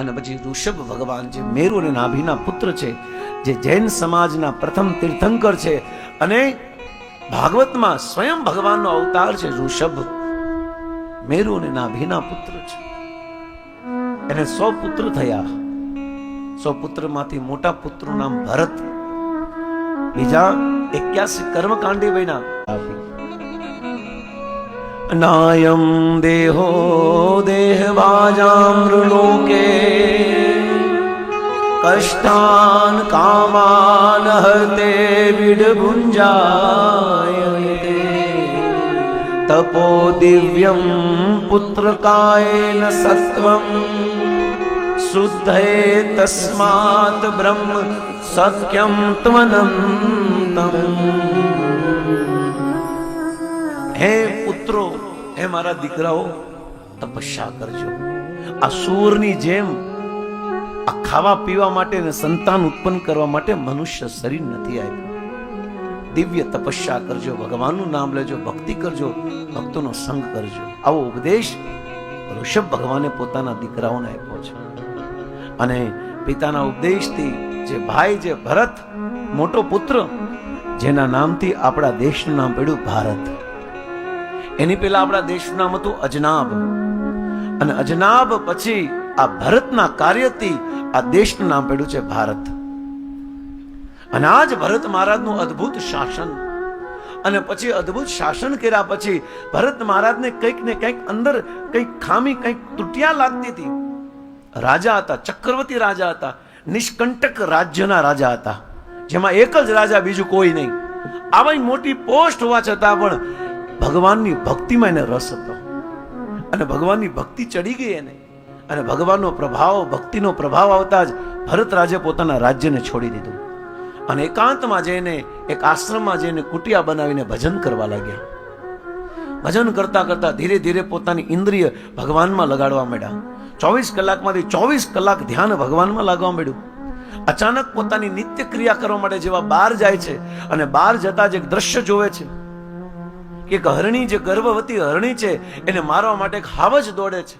અને પછી ઋષભ ભગવાન જે મેરુ અને નાભીના પુત્ર છે, જે જૈન સમાજના પ્રથમ તીર્થંકર છે અને ભાગવતમાં સ્વયં ભગવાનનો અવતાર છે. ઋષભ મેરુ અને નાભીના પુત્ર છે. એને સો પુત્ર થયા. સો પુત્રમાંથી મોટા પુત્રનું નામ ભરત. બીજા એક્યાસી કર્મકાંડી બન્યા. નાયમ દેહો દેહવાજામૃલોકે કષ્ટાન કામાન હતે વિડભુંજાયતે તપો દિવ્યમ પુત્રકાયેન સત્વમ શુદ્ધે તસ્માત બ્રહ્મ સત્યમ ત્વનંતમ હે પુત્રો, હે મારા દીકરાઓ, તપસ્યા કરજો. આ સૂરની જેમ આ ખાવા પીવા માટે ને સંતાન ઉત્પન્ન કરવા માટે મનુષ્ય શરીર નથી આપ્યું. દિવ્ય તપસ્યા કરજો, ભગવાનનું નામ લેજો, ભક્તિ કરજો, ભક્તોનો સંગ કરજો. આવો ઉપદેશ ઋષભ ભગવાને પોતાના દીકરાઓને આપ્યો છે. અને પિતાના ઉપદેશથી જે ભાઈ, જે ભરત, મોટો પુત્ર, જેના નામથી આપણા દેશનું નામ પડ્યું ભારત. એની પહેલા આપણા દેશનું નામ હતું અજનાબ. અને અજનાબ પછી આ ભરતના કાર્યથી આ દેશનું નામ પડ્યું છે ભારત. અને આ જ ભરત મહારાજનું અદ્ભુત શાસન. અને પછી અદ્ભુત શાસન કર્યા પછી ભરત મહારાજને કંઈક ને કંઈક અંદર કંઈક ખામી, કંઈક તૂટ્યા લાગતી હતી. રાજા હતા, ચક્રવર્તી રાજા હતા, નિષ્કંટક રાજ્યના રાજા હતા. જેમાં એક જ રાજા, બીજું કોઈ નહીં. આવી મોટી પોસ્ટ હોવા છતાં પણ ભગવાનની ભક્તિમાં એને રસ હતો. અને ભગવાનની ભક્તિ ચડી ગઈ એને. અને ભગવાનનો પ્રભાવ, ભક્તિનો પ્રભાવ આવતા જ ભરત રાજે પોતાના રાજ્યને છોડી દીધું. અને એકાંતમાં જઈને, એક આશ્રમમાં જઈને કુટિયા બનાવીને ભજન કરવા લાગ્યા. ભજન કરતા કરતા ધીરે ધીરે પોતાની ઇન્દ્રિય ભગવાનમાં લગાડવા માંડ્યા. ચોવીસ કલાકમાંથી ચોવીસ કલાક ધ્યાન ભગવાનમાં લાગવા માંડ્યું. અચાનક પોતાની નિત્ય ક્રિયા કરવા માટે જેવા બહાર જાય છે અને બહાર જતા જ એક દ્રશ્ય જોવે છે. કે હરણી જે ગર્ભવતી હરણી છે, એને મારવા માટે ખાવ જ દોડે છે.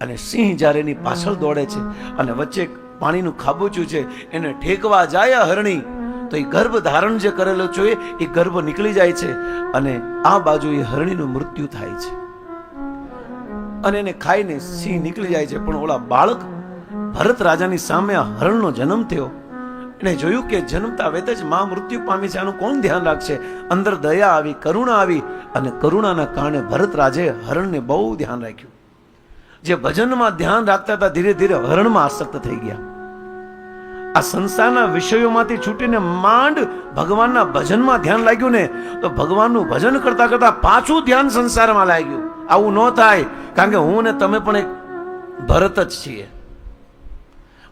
અને સિંહ જ્યારે એની પાછળ દોડે છે અને વચ્ચે પાણીનું ખાબોચું છે, એને ઠેકવા જાય હરણી, તો એ ગર્ભ ધારણ જે કરેલો છે એ ગર્ભ નીકળી જાય છે અને આ બાજુ એ હરણીનું મૃત્યુ થાય છે. અને એને ખાઈને સિંહ નીકળી જાય છે. પણ ઓલા બાળક ભરત રાજાની સામે હરણનો જન્મ થયો. એને જોયું કે જન્મતા વેત જ માં મૃત્યુ પામી છે, આનું કોણ ધ્યાન રાખશે? અંદર દયા આવી, કરુણા આવી અને કરુણાના કારણે ભરત રાજે હરણને બહુ ધ્યાન રાખ્યું. જે ભજનમાં ધ્યાન રાખતા હતા, ધીરે ધીરે હરણમાં આસક્ત થઈ ગયા. આ સંસારના વિષયોમાંથી છૂટીને માંડ ભગવાનના ભજનમાં ધ્યાન લાગ્યું ને, તો ભગવાનનું ભજન કરતા કરતા પાછું ધ્યાન સંસારમાં લાગ્યું. આવું ન થાય, કારણ કે હું ને તમે પણ એક ભરત જ છીએ.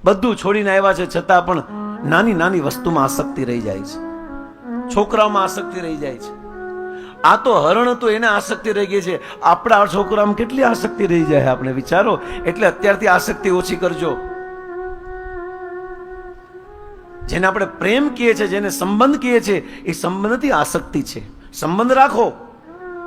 બધું છોડીને આવ્યા છે, છતાં પણ નાની નાની વસ્તુમાં આસક્તિ રહી જાય છે. છોકરાઓમાં આસક્તિ રહી જાય છે. આ તો હરણ તો એને આસક્તિ રહી ગઈ છે. આપણા છોકરામાં કેટલી આસક્તિ રહી જાય આપણે વિચારો? એટલે અત્યારથી આસક્તિ ઓછી કરજો. જેને આપણે પ્રેમ કહીએ છીએ, જેને સંબંધ કહીએ છીએ, એ સંબંધથી આસક્તિ છે. સંબંધ રાખો,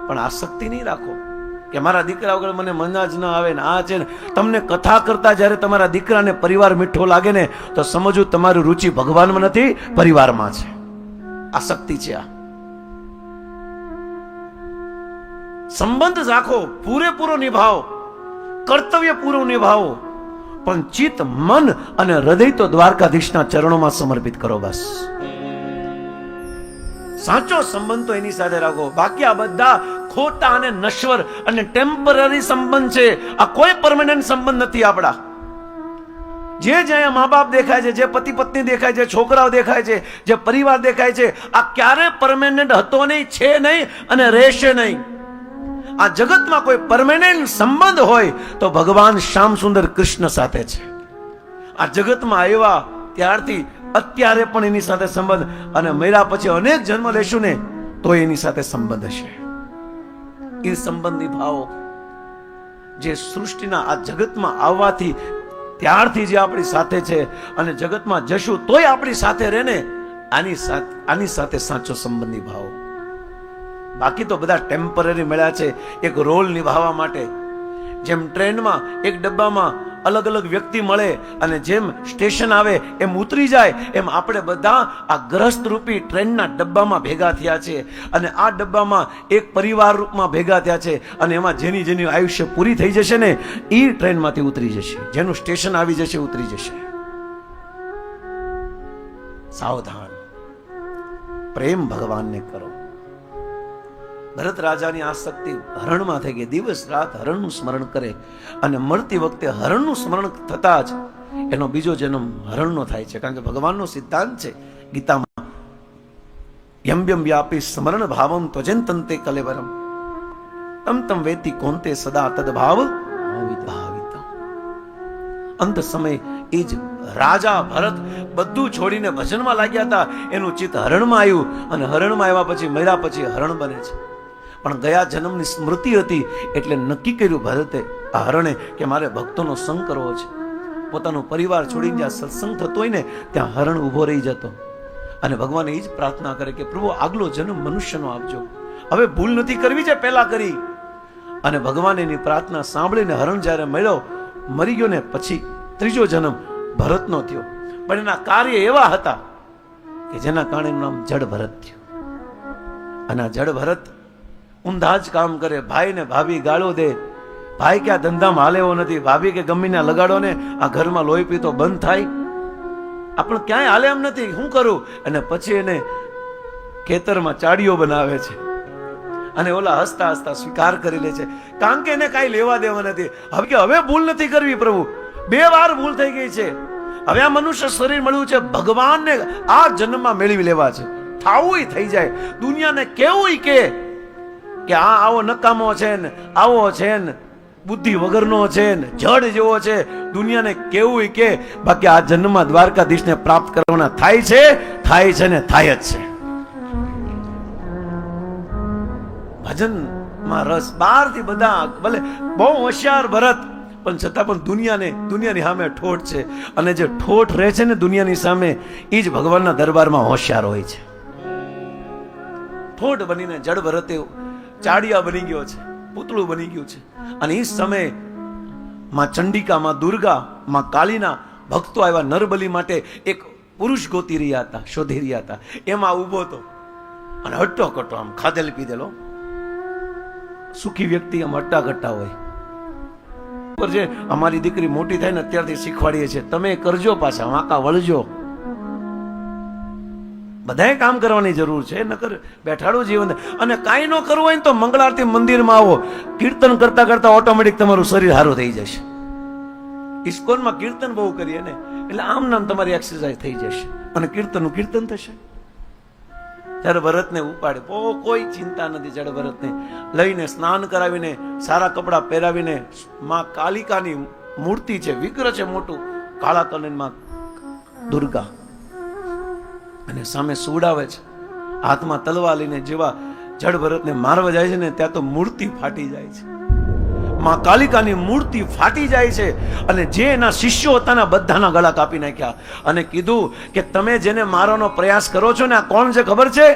પણ આસક્તિ નહીં રાખો. કે મારા દીકરા વગર મને મજા જ ન આવે ને આ છે ને, તમને કથા કરતા જ્યારે તમારા દીકરાને પરિવાર મીઠો લાગે ને, તો સમજવું તમારી રુચિ ભગવાનમાં નથી, પરિવારમાં છે. આસક્તિ છે આ. સંબંધ રાખો પૂરેપૂરો નિભાવો, કર્તવ્ય પૂરો નિભાવો, પણ ચિત્ત, મન અને હૃદય તો દ્વારકાધીશના ચરણોમાં સમર્પિત કરો બસ. સાચો સંબંધ તો એની સાથે રાખો. બાકી આ બધા ખોટા અને નશ્વર અને ટેમ્પરરી સંબંધ છે. આ કોઈ પરમેનન્ટ સંબંધ નથી આપણા. જે જ્યાં મા બાપ દેખાય છે, જે પતિ પત્ની દેખાય છે, છોકરાઓ દેખાય છે, જે પરિવાર દેખાય છે, આ ક્યારે પરમેનન્ટ હતો નહીં, છે નહીં અને રહેશે નહીં. આ જગતમાં કોઈ પરમેનન્ટ સંબંધ હોય તો ભગવાન શ્યામ સુંદર કૃષ્ણ સાથે છે. આ જગતમાં આવ્યા ત્યારથી અત્યારે પણ એની સાથે સંબંધ અને મર્યા પછી અનેક જન્મ લેશું ને, તો એની સાથે સંબંધ હશે. એ સંબંધી ભાવો જે સૃષ્ટિના આ જગતમાં આવવાથી ત્યારથી જે આપણી સાથે છે અને જગતમાં જશું તોય આપણી સાથે રહે ને આની સાથે આની સાથે સાચો સંબંધી ભાવો. બાકી તો બધા ટેમ્પરરી મળ્યા છે, એક રોલ નિભાવવા માટે. જેમ ટ્રેનમાં એક ડબ્બામાં અલગ અલગ વ્યક્તિ મળે અને જેમ સ્ટેશન આવે, એમ ઉતરી જાય, એમ આપણે બધા આ ગ્રસ્ત રૂપી ટ્રેનના ડબ્બામાં ભેગા થયા છે. અને આ ડબ્બામાં એક પરિવાર રૂપમાં ભેગા થયા છે અને એમાં જેની જેની આયુષ્ય પૂરી થઈ જશે ને એ ટ્રેનમાંથી ઉતરી જશે. જેનું સ્ટેશન આવી જશે, ઉતરી જશે. સાવધાન. પ્રેમ ભગવાનને કરો. ભરત રાજાની આસક્તિ હરણમાં થઈ ગઈ. દિવસ રાત હરણનું સ્મરણ કરે અને મળતી વખતે હરણનું સ્મરણ થતા જ એનો બીજો જન્મ હરણનો થાય છે. કારણ કે ભગવાનનો સિદ્ધાંત છે ગીતામાં, યમ યમ વ્યાપી સ્મરણ ભાવમ ત્વજંતંતે કલેવરમ. તમ તમ વેતી કોંતે સદા તદભાવ અંત સમય એ જ રાજા ભરત બધું છોડીને ભજનમાં લાગ્યા હતા. એનું ચિત્ત હરણમાં આવ્યું અને હરણમાં આવ્યા પછી મર્યા પછી હરણ બને છે. પણ ગયા જન્મની સ્મૃતિ હતી એટલે નક્કી કર્યું ભરતે આ હરણે કે મારે ભક્તોનો સંગ કરવો છે. પોતાનો પરિવાર છોડીને જ્યાં સત્સંગ થતો હોય ને, ત્યાં હરણ ઊભો રહી જતો. અને ભગવાન એ જ પ્રાર્થના કરે કે પ્રભુ આગલો જન્મ મનુષ્યનો આપજો. હવે ભૂલ નથી કરવી જે પહેલા કરી. અને ભગવાન એની પ્રાર્થના સાંભળીને હરણ જ્યારે મળ્યો, મરી ગયો ને પછી ત્રીજો જન્મ ભરતનો થયો. પણ એના કાર્ય એવા હતા કે જેના કારણે નામ જડ ભરત થયું. અને આ જડ ભરત ઊંધા જ કામ કરે ભાઈ ને ભાભી ગાળો દે. ભાઈ કે આ ધંધામાં હાલે એવો નથી, ભાભી કે ગમીને લગાડો ને, આ ઘરમાં લોહી પીતો બંધ થાય. આપણે ક્યાંય હાલે એમ નથી શું કરું? અને પછી એને ખેતરમાં ચાડીઓ બનાવે છે. અને ઓલા હસતા હસતા સ્વીકાર કરી લે છે. કારણ કે એને કાંઈ લેવા દેવા નથી. હવે કે હવે ભૂલ નથી કરવી પ્રભુ. બે વાર ભૂલ થઈ ગઈ છે. હવે આ મનુષ્ય શરીર મળ્યું છે, ભગવાનને આ જન્મમાં મેળવી લેવા છે. થાવું થઈ જાય. દુનિયાને કેવું કે કે આ આવો નકામો છે ને, આવો છે ને, બુદ્ધિ વગરનો છે ને, જડ જેવો છે, દુનિયાને કેવું કે, બાકી આ જન્મમાં દ્વારકાધીશને પ્રાપ્ત કરવાના થાય છે થાય છે ને થાય જ છે. ભજનમાં રસ બહારથી બધા, ભલે બહુ હોશિયાર ભરત, પણ છતાં પણ દુનિયાને, દુનિયાની સામે ઠોઠ છે. અને જે ઠોઠ રહે છે ને દુનિયાની સામે એ જ ભગવાનના દરબારમાં હોશિયાર હોય છે. ઠોઠ બનીને જડ ભરતે ચાડિયા બની ગયો છે, પૂતળું બની ગયું છે. અને એ સમયે માં ચંડિકા, માં દુર્ગા, માં કાલીના ભક્તો આવ્યા નરબલી માટે એક પુરુષ ગોતી રહ્યા હતા, શોધી રહ્યા હતા. એમાં ઊભો હતો અને હટ્ટો કટ્ટો આમ ખાધેલ પીધેલો સુખી વ્યક્તિ આમ હટ્ટા કટ્ટા હોય. પર જે અમારી દીકરી મોટી થાય ને અત્યારથી શીખવાડીએ છીએ, તમે કરજો પાછા, વાંકા વળજો. બધાએ કામ કરવાની જરૂર છે, નકર બેઠાડું જીવન. અને કાંઈ ન કરવું હોય ને તો મંગળારતી મંદિરમાં આવો. કીર્તન કરતા કરતા ઓટોમેટિક તમારું શરીર સારું થઈ જશે. ઇસ્કોનમાં કીર્તન બહુ કરીએ ને, એટલે આમ નામ તમારી એક્સરસાઇઝ થઈ જશે. અને કીર્તનનું કીર્તન થશે. જ્યારે ભરતને ઉપાડે, બહુ કોઈ ચિંતા નથી જ્યારે ભરતને લઈને સ્નાન કરાવીને, સારા કપડાં પહેરાવીને, માં કાલિકાની મૂર્તિ છે, વિગ્રહ છે મોટું, કાળા કલનમાં દુર્ગા. અને સામે સુવડાવે છે. હાથમાં તલવા લઈને જેવા જડ ભરતને મારવા જાય છે ને ત્યાં તો મૂર્તિ ફાટી જાય છે. માં કાલિકાની મૂર્તિ ફાટી જાય છે અને જે એના શિષ્યો હતા ને બધાના ગળા કાપી નાખ્યા અને કીધું કે તમે જેને મારવાનો પ્રયાસ કરો છો ને આ કોણ છે ખબર છે?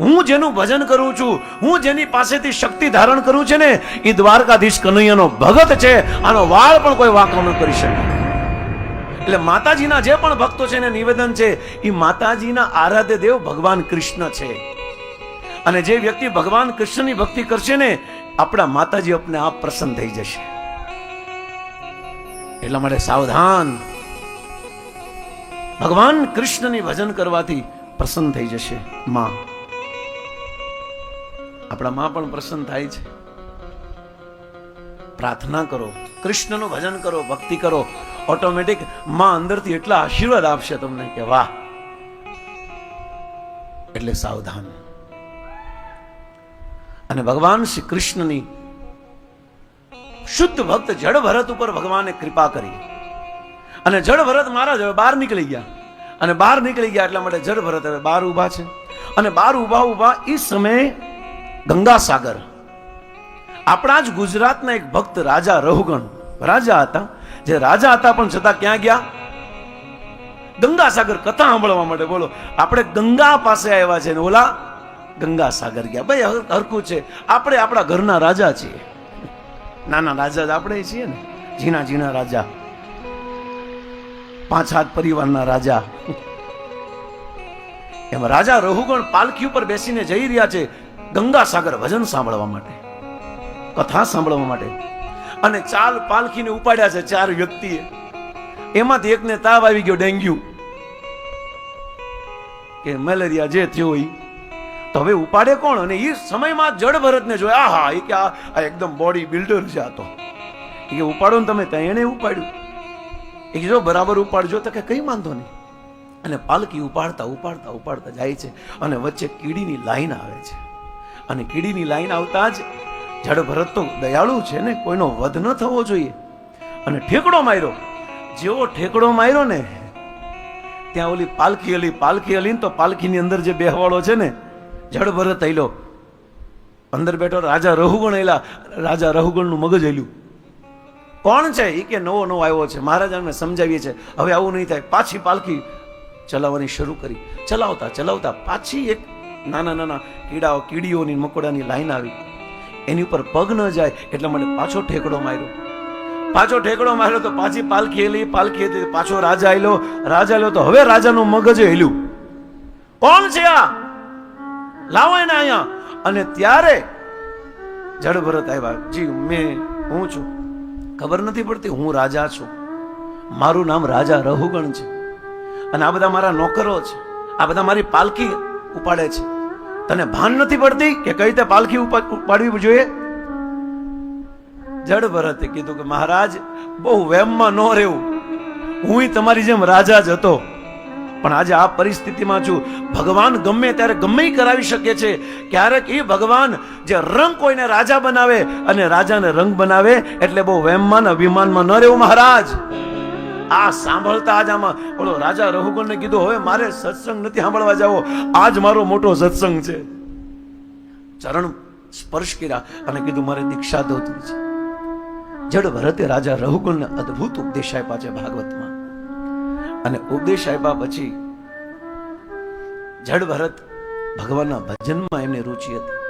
હું જેનું ભજન કરું છું, હું જેની પાસેથી શક્તિ ધારણ કરું છે ને એ દ્વારકાધીશ કનૈયાનો ભગત છે. આનો વાળ પણ કોઈ વાંકો ન કરી શકે. એટલે માતાજીના જે પણ ભક્તો છે એને નિવેદન છે એ માતાજીના આરાધ્ય દેવ ભગવાન કૃષ્ણ છે. અને જે વ્યક્તિ ભગવાન કૃષ્ણની ભક્તિ કરશે ને, આપણા માતાજી આપને આપ પ્રસન્ન થઈ જશે. એટલા માટે સાવધાન. ભગવાન કૃષ્ણની ભજન કરવાથી પ્રસન્ન થઈ જશે માં. આપણા માં પણ પ્રસન્ન થાય છે. પ્રાર્થના કરો. કૃષ્ણનું ભજન કરો, ભક્તિ કરો. ઓટોમેટિકમાં અંદરથી એટલા આશીર્વાદ આપશે તમને કે વાહ. એટલે સાવધાન. અને ભગવાન શ્રી કૃષ્ણની શુદ્ધ ભક્ત જળ ભરત ઉપર ભગવાને કૃપા કરી. અને જડ ભરત મહારાજ હવે બહાર નીકળી ગયા. અને બહાર નીકળી ગયા એટલા માટે જળ ભરત હવે બહાર ઊભા છે. અને બહાર ઊભા ઊભા એ સમયે ગંગાસાગર. આપણા જ ગુજરાતના એક ભક્ત રાજા રહુગણ રાજા હતા. જે રાજા હતા પણ છતાં ક્યાં ગયા? ગંગાસાગર કથા સાંભળવા માટે બોલો. આપણે ગંગા પાસે આવ્યા છે ઓલા ગંગાસાગર ગયા. ભાઈ હરકું છે. આપણે આપણા ઘરના રાજા છીએ. નાના રાજા આપણે છીએ ને. ઝીણા ઝીણા રાજા. પાંચ હાથ પરિવારના રાજા. એમ રાજા રહુગણ પાલખી ઉપર બેસીને જઈ રહ્યા છે ગંગા સાગર ભજન સાંભળવા માટે. કથા સાંભળવા માટે. અને ચાલ પાલખીને ઉપાડ્યા છે ચાર વ્યક્તિએ. એમાંથી એકને તાવ આવી ગયો, ડેન્ગ્યુ. કે મેલેરિયા જે થયો એ તો હવે ઉપાડે કોણ? અને એ સમયમાં જળ ભરતને જોયા, આહા એ કે આ આ એકદમ બોડી બિલ્ડર છે આ તો. કે, ઉપાડો ને તમે, ત્યાં એને ઉપાડ્યું. એ જો, બરાબર ઉપાડજો. તો કે, કંઈ વાંધો નહીં. અને પાલકી ઉપાડતા ઉપાડતા ઉપાડતા જાય છે અને વચ્ચે કીડીની લાઈન આવે છે. અને કીડીની લાઈન આવતા જ જડ ભરત તો દયાળુ છે ને, કોઈનો વધ ન થવો જોઈએ. અને ઠેકડો માર્યો. જેવો ઠેકડો માર્યો ને, ત્યાં ઓલી પાલખી હલી પાલખી અલી તો પાલખીની અંદર જે બેહવાળો છે ને જડ ભરત હૈલો અંદર બેઠો રાજા રહુગણ એલા રાજા રહુગણનું મગજ હૈલું કોણ છે એ કે નવો નવો આવ્યો છે? મહારાજાને સમજાવીએ છે. હવે આવું નહીં થાય. પાછી પાલખી ચલાવવાની શરૂ કરી. ચલાવતા ચલાવતા પાછી એક નાના નાના કીડાઓ, કીડીઓની મકોડાની લાઈન આવી. એની ઉપર પગ ન જાય એટલે મને પાછો ઠેકડો માર્યો. પાછો ઠેકડો માર્યો તો પાછી પાલખી હેલી, પાલખી હતી, પાછો રાજા આયલો. રાજા આયલો તો હવે રાજાનું મગજ હેલ્યું. કોણ છે આ? લાવો એને અહીંયા. અને ત્યારે જડ આવ્યા. જી, મેં, હું છું. ખબર નથી પડતી, હું રાજા છું. મારું નામ રાજા રહુગણ છે. અને આ બધા મારા નોકરો છે. આ બધા મારી પાલખી ઉપાડે છે. તને ભાન નથી પડતી કે કઈ રીતે પાલખી ઉપા- ઉપાડવી જોઈએ? જડ ભરતે કીધું કે મહારાજ, બહુ વેમમાં ન રહેવું. હું તમારી જેમ રાજા જ હતો. પણ આજે આ પરિસ્થિતિમાં છું. ભગવાન ગમે ત્યારે ગમે કરાવી શકે છે. ક્યારેક એ ભગવાન જે રંગ કોઈને રાજા બનાવે અને રાજાને રંગ બનાવે, એટલે બહુ વેમમાં અભિમાનમાં ન રહેવું મહારાજ. આ સાંભળતા આજ આમાં બોલો રાજા રહુગણને કીધું, હવે મારે સત્સંગ નથી સાંભળવા જાવો. આજ મારો મોટો સત્સંગ છે. ચરણ સ્પર્શ કર્યા અને કીધું, મારે દીક્ષા દોતવી છે. જડ ભરતે રાજા રઘુકુલને અદ્ભુત ઉપદેશ આપ્યા છે ભાગવતમાં. અને ઉપદેશ આપ્યા પછી જડ ભરત ભગવાનના ભજનમાં એમને રુચિ હતી.